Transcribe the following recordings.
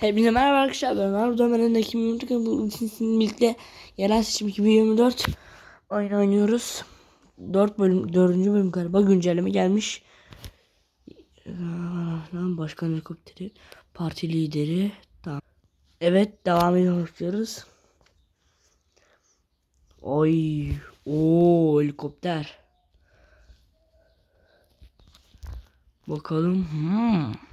Hepinize merhaba arkadaşlar ben Arda Ömer'in de 2024 bu ikincisinin birlikte yerel seçim 2024 oyun oynuyoruz. 4 bölüm 4. bölüm galiba güncelleme gelmiş. Başkan helikopteri, parti lideri. Tamam. Evet devam ediyoruz. Oy, o helikopter. Bakalım. Hmm.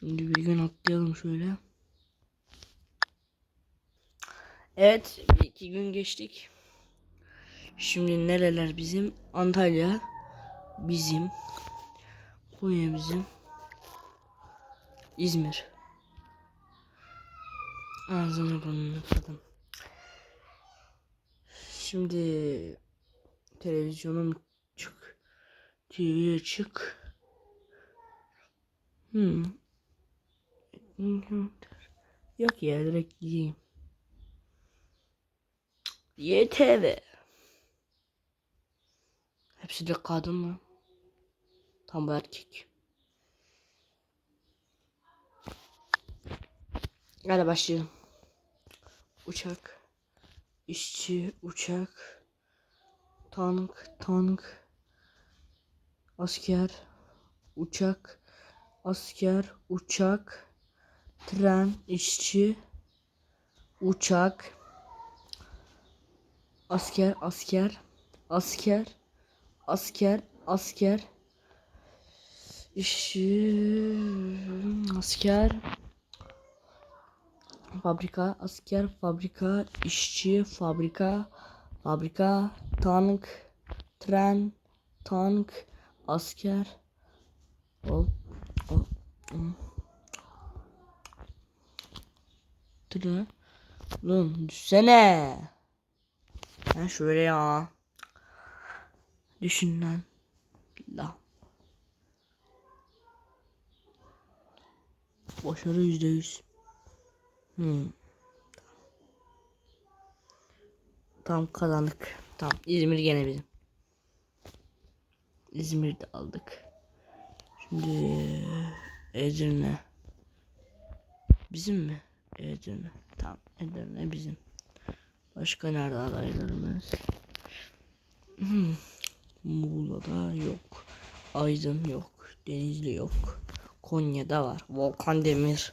Şimdi bir gün atlayalım şöyle. Evet, iki gün geçtik. Şimdi nereler bizim? Antalya bizim. Konya bizim. İzmir. Ağzını burnunu kırdım. Şimdi televizyonum çık. TV'ye çık. Hmm. Yok ya direkt gideyim. YTV. Hepsi de kadın mı? Tam bu erkek. Hadi başlayalım. Uçak. işçi, uçak. Tank, tank. Asker. Uçak. Asker, uçak. Tren, işçi. Uçak. Asker, asker. Asker. Asker, asker. İşçi. Asker. Fabrika, asker, fabrika, işçi, fabrika, fabrika, tank, tren, tank, asker. Hop, hop. hmm. Tren. Lan düşsene. Ha şöyle ya. Düşün lan. La. Başarı yüzde yüz. Hmm. Tam kazandık. Tamam İzmir gene bizim. İzmir'de aldık. Şimdi Edirne. Bizim mi? Edirne. Tamam Edirne bizim. Başka nerede adaylarımız? Hmm. Muğla'da yok. Aydın yok. Denizli yok. Konya'da var. Volkan Demir.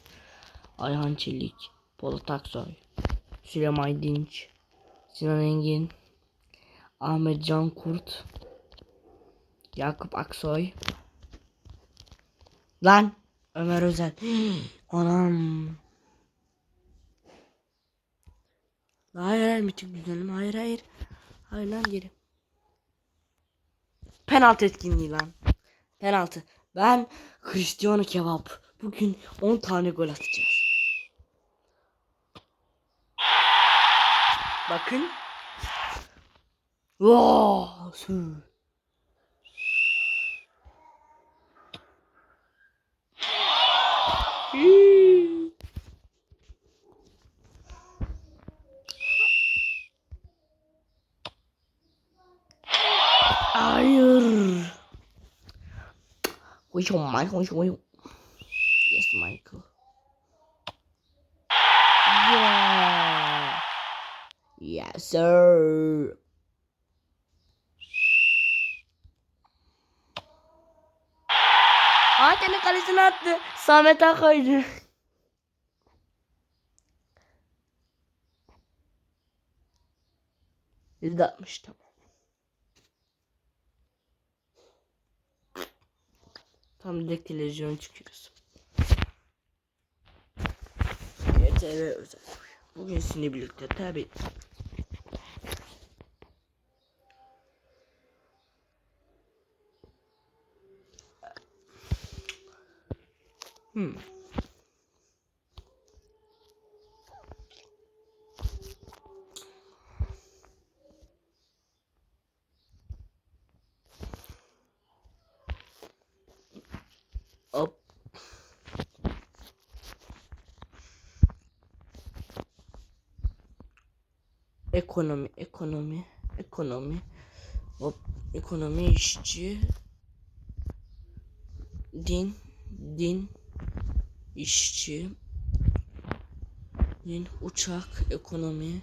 Ayhan Çelik. Polat Aksoy. Süleyman Dinç. Sinan Engin. Ahmet Can Kurt. Yakup Aksoy. Lan Ömer Özel. Anam. Hayır hayır mitik düzenleme. Hayır hayır. Hayır lan geri. Penaltı etkinliği lan. Penaltı. Ben Cristiano Kebap. Bugün 10 tane gol atacağız. Bakın. Wow. Hii. Which one, Michael, Which one? Yes, Michael. Yeah. Yes, sir. Hakan'ın kalesine attı. Samet Akay'dı. %60 tamam. Tam direkt televizyon çıkıyoruz. YTV özel. Bugün sizinle birlikte tabi. Hmm. Ekonomi, ekonomi, ekonomi. Hop, ekonomi işçi. din din işçi din uçak ekonomi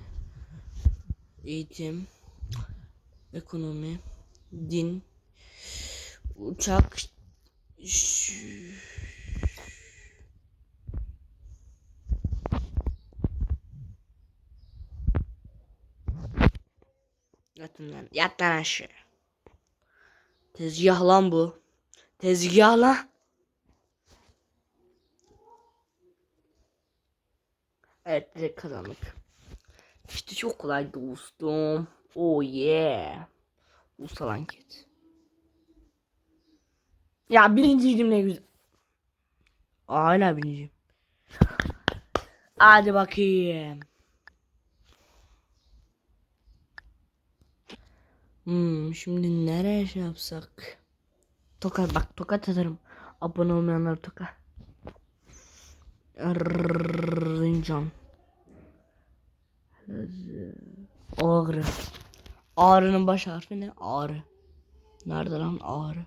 eğitim ekonomi din uçak ş- Yatın lan. Yat lan aşağı. Tezgah lan bu. Tezgah lan. Evet direkt kazandık. İşte çok kolay dostum. Oh yeah. Ulusal anket. Ya birinciydim ne güzel. Hala birinciyim. Hadi bakayım. Hmm, şimdi nereye şey yapsak? Tokat bak tokat atarım. Abone olmayanlar tokat. Rincan. Ağrı. Ağrı'nın baş harfi ne? Ağrı. Nerede lan ağrı?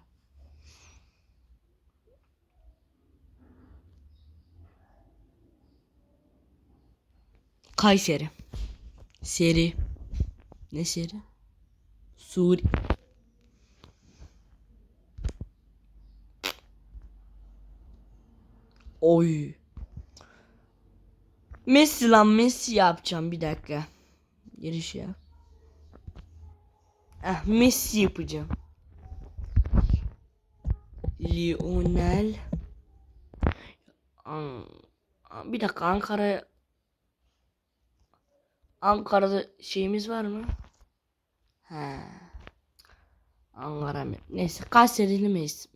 Kayseri. Seri. Ne seri? Suri. Oy. Messi lan Messi yapacağım bir dakika. Giriş yap. Ah Messi yapacağım. Lionel. Bir dakika Ankara Ankara'da şeyimiz var mı? He. Ankara mı? Neyse Kayserili Messi.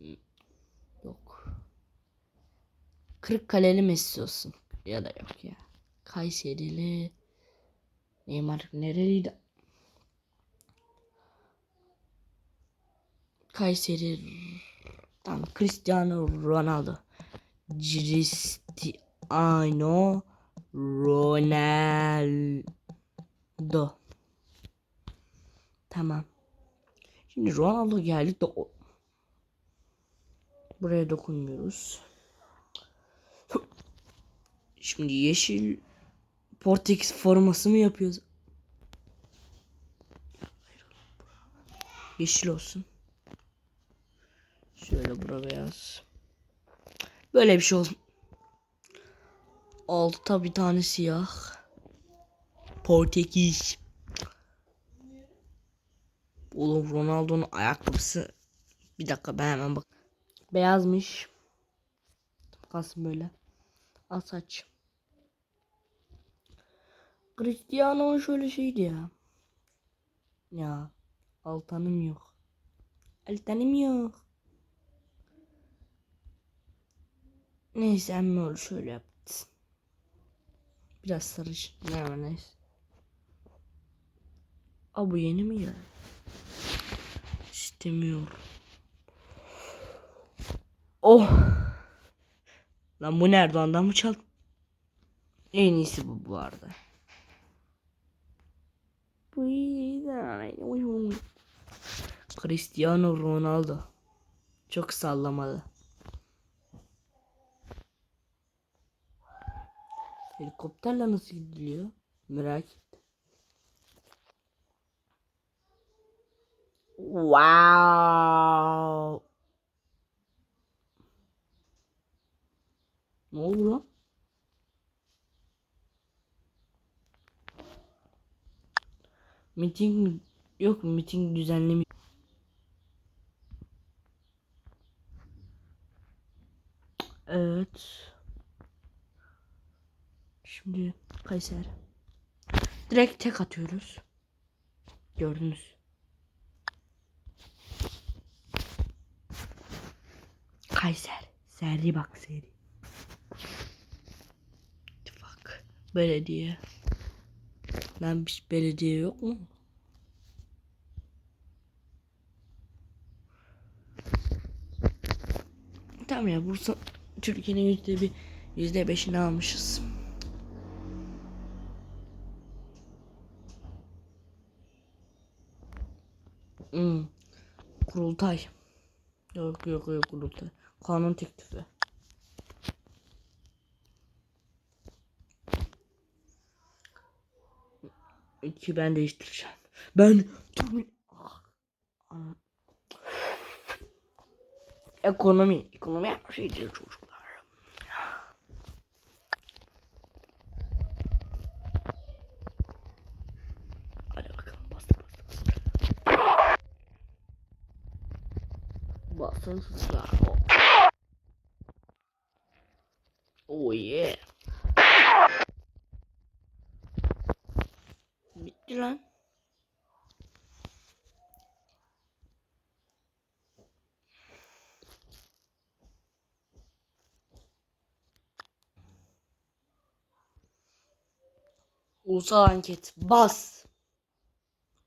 Yok. Kırıkkaleli Messi olsun. Ya da yok ya. Kayserili Neymar nereliydi? Kayseri Tamam Cristiano Ronaldo Cristiano Ronaldo Tamam. Şimdi Ronaldo geldi de o- buraya dokunmuyoruz. Şimdi yeşil Portekiz forması mı yapıyoruz? Yeşil olsun. Şöyle bura beyaz. Böyle bir şey olsun. Altta bir tane siyah. Portekiz. Oğlum Ronaldo'nun ayakkabısı. Bir dakika ben hemen bak. Beyazmış. Kalsın böyle. Al saç. Cristiano şöyle şeydi ya. Ya. Altanım yok. Altanım yok. Neyse emmi oğlu şöyle yaptı. Biraz sarış. Ne var neyse. Aa bu yeni mi ya? İstemiyorum. Oh. Lan bu nerede ondan mı çaldın? En iyisi bu bu arada. Cristiano Ronaldo. Çok sallamalı. Helikopterle nasıl gidiliyor? Merak Wow. Ne oldu lan? Meeting mi? Yok meeting düzenlemi. Evet. Şimdi Kayseri. Direkt tek atıyoruz. Gördünüz. Kayseri. Seri bak seri. İttifak. Belediye. Lan bir belediye yok mu? Tamam ya Bursa Türkiye'nin yüzde bir yüzde beşini almışız. Hmm. Kurultay. Yok yok yok kurultay. Kanun teklifi. İki ben değiştireceğim. Ben. Ekonomi. Ekonomi her şeydir çocuklar. Hadi bakalım bastır bastır bastır. Bastır tuzlar. Oh yeah. Bitti lan. Ulusal anket. Bas.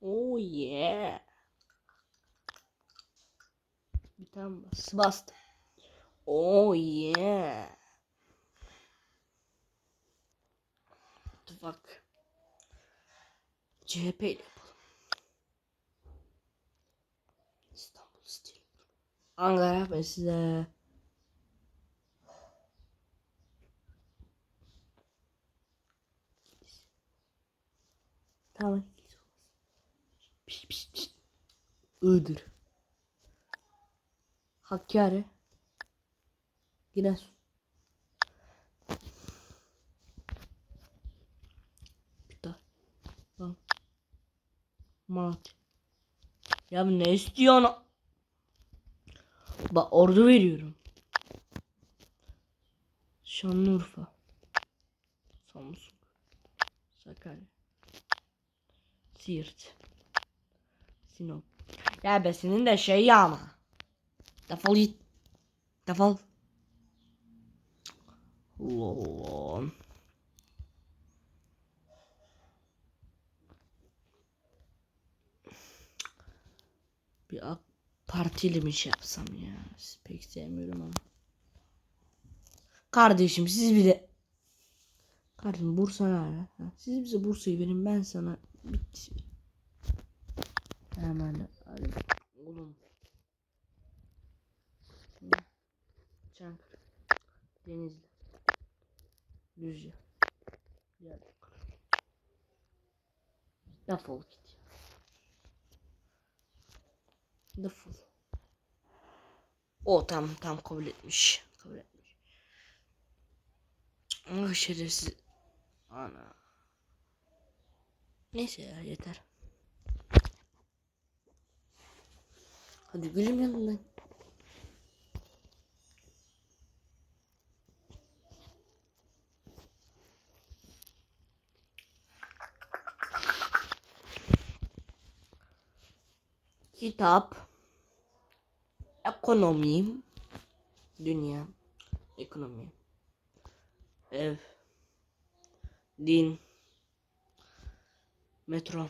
Oh yeah. Bir tane bas. Bastım. Oh yeah. İttifak. CHP ile yapalım. İstanbul Steel. Ankara ben size Tamam. Piş piş piş. Iğdır. Hakkari. Giresun. Tamam. Malatya. Ya ne istiyorsun? Bak ordu veriyorum. Şanlıurfa. Samsun. Sakarya. Siirt. Sinop. Ya be senin de şey ya ama. Defol git. Defol. Allah Allah. Bir AK Partili mi şey yapsam ya? Pek sevmiyorum ama. Kardeşim siz bir de Kardeşim Bursa? Ha, Siz bize Bursa'yı verin ben sana bitti. Hemen hadi. Oğlum. Çankırı. Denizli. Düzce. Diyarbakır. Defol git. Defol. O tam tam kabul etmiş. Kabul etmiş. Ah şerefsiz. Ana. Neyse ya yeter. Hadi gülüm yanından. Kitap. Ekonomi. Dünya. Ekonomi. Ev. Din. Metro.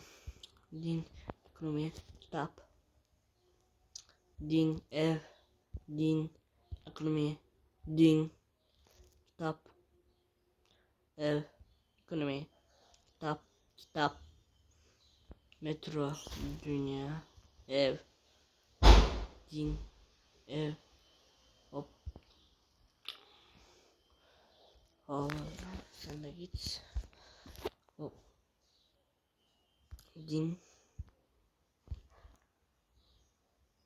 Din. Ekonomi. Kitap. Din. Ev. Din. Ekonomi. Din. Kitap. Ev. Ekonomi. Kitap. Kitap. Metro. Dünya. Ev. Din. Ev. Hop. Hop. Sen de git. Hop. Din.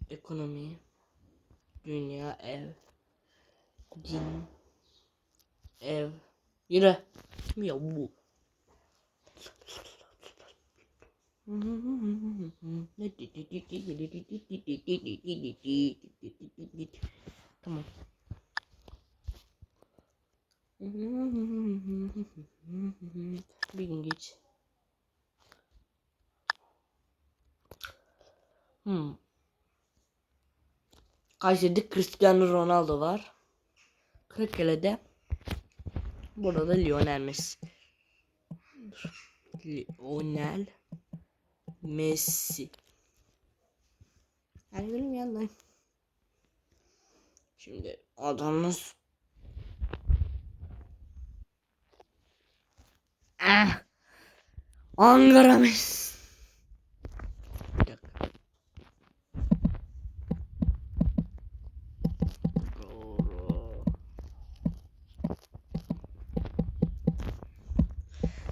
Ekonomi. Dünya. Ev. Din. Ev. Yürü. Ya bu. Tamam. Bir gün geç. Hmm. Kayseri'de Cristiano Ronaldo var. Kırıkkale'de burada da Lionel Messi. Lionel Messi. Yani benim yanındayım. Şimdi adamız Ah. Ankara Messi. Bir dakika.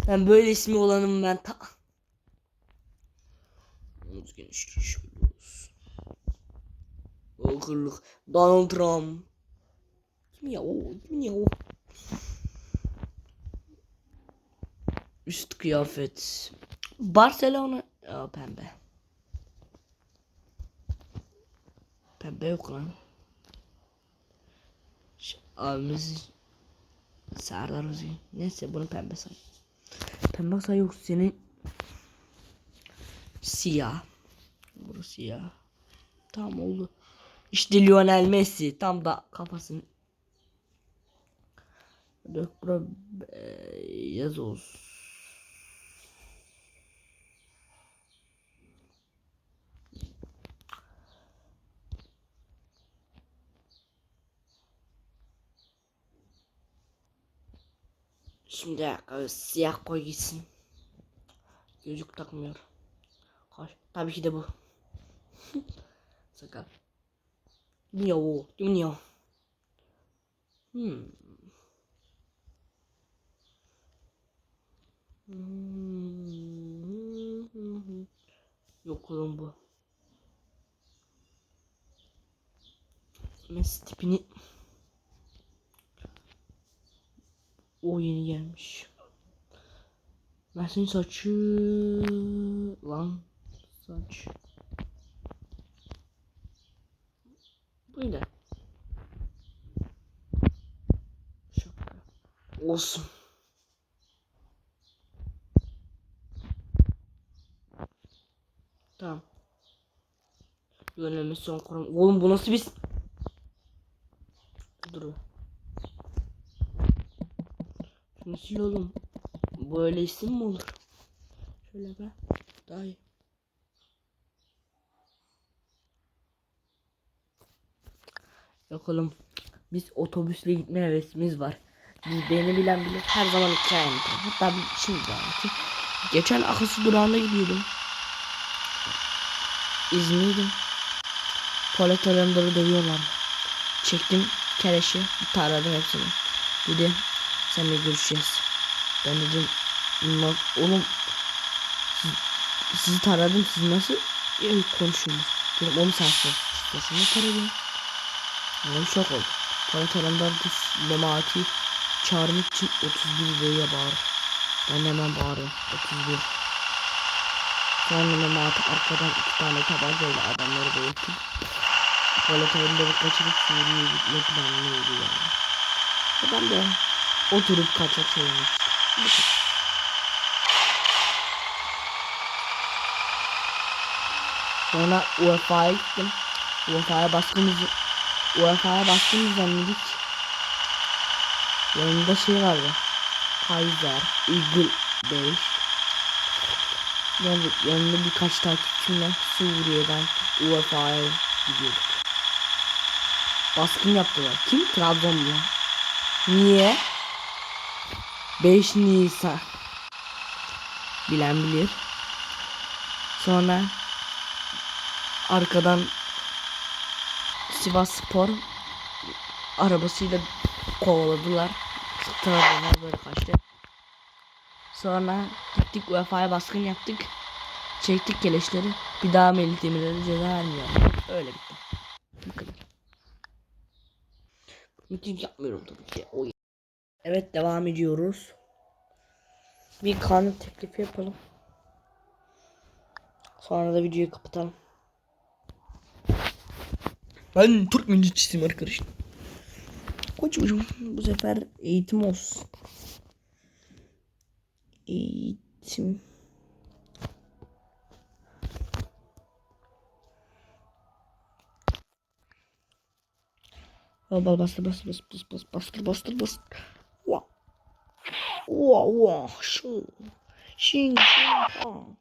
Ben böyle ismi olanım ben ta. Omuz şöyle olsun. Akıllık. Donald Trump. Kim ya o? Kim ya o? Üst kıyafet. Barcelona. Ya pembe. Pembe yok lan. Ş- Abimiz Serdar Özgün. Neyse bunu pembe say. Pembe say yok senin. Siyah. Burası siyah. Tamam oldu. İşte Lionel Messi tam da kafasını Dök bura yaz olsun. Şimdi siyah koy gitsin. Gözlük takmıyor. Kaş. Tabii ki de bu. Sakal. Kim ya o? Kim ya? Hmm. Hmm. Yok oğlum bu. Messi tipini O yeni gelmiş. Mersin saçı lan saç. Böyle. Şaka. Olsun. Tamam. Yönelme son kurum. Oğlum bu nasıl biz? Dur. Sil oğlum. Böyle isim mi olur? Şöyle be. Daha iyi. Yok oğlum. Biz otobüsle gitme hevesimiz var. Biz beni bilen bilir. Her zaman hikaye anlatırım. Hatta bir şimdi de anlatayım. Geçen Akası durağına gidiyordum. İzmir'dim. Tuvalet alanları dövüyorlar. Çektim keleşi. Taradım hepsini. Dedi seninle görüşeceğiz. Ben dedim "Na- oğlum siz, sizi taradım siz nasıl e, konuşuyorsunuz? Dedim oğlum sen sor. İşte ne taradım? Ben şok oldum. Tuvalet alanları Memati çağırmak için 31 liraya bağır. Ben hemen bağırıyorum. 31. Sonra Memati arkadan iki tane tabancayla adamları boyutup tuvalet alanları kaçırıp Suriye'ye gitme planlıyordu yani. Ben de oturup kaçak kadar. Sonra UEFA'ya gittim. UEFA'ya baskımızı UEFA'ya baskımız zannettik. Yanında şey vardı. Kaiser, Eagle 5. Yani yanında birkaç takipçimle Suriye'den UEFA'ya gidiyorduk. Baskın yaptılar. Kim? Trabzonlu. Niye? 5 Nisan. Bilen bilir. Sonra arkadan Sivas Spor arabasıyla kovaladılar. Trabzonlar böyle kaçtı. Sonra gittik UEFA'ya baskın yaptık. Çektik keleşleri. Bir daha Melih Demirel'e ceza vermiyor. Öyle bitti. Bu kadar. Miting yapmıyorum tabii ki. O Evet devam ediyoruz. Bir kanun teklifi yapalım. Sonra da videoyu kapatalım. Ben Türk milliyetçisiyim arkadaşlar. Koçum bu sefer eğitim olsun. Eğitim. Al bal bastır bastır bastır bastır bastır bastır bastır 握握手心心放啊啊啊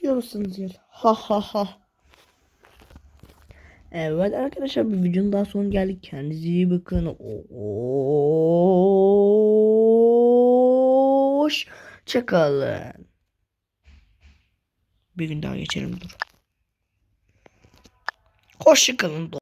又了哈哈哈 Evet arkadaşlar bir videonun daha sonuna geldik. Kendinize iyi bakın. Hoşçakalın. Bir gün daha geçelim dur. Hoşçakalın.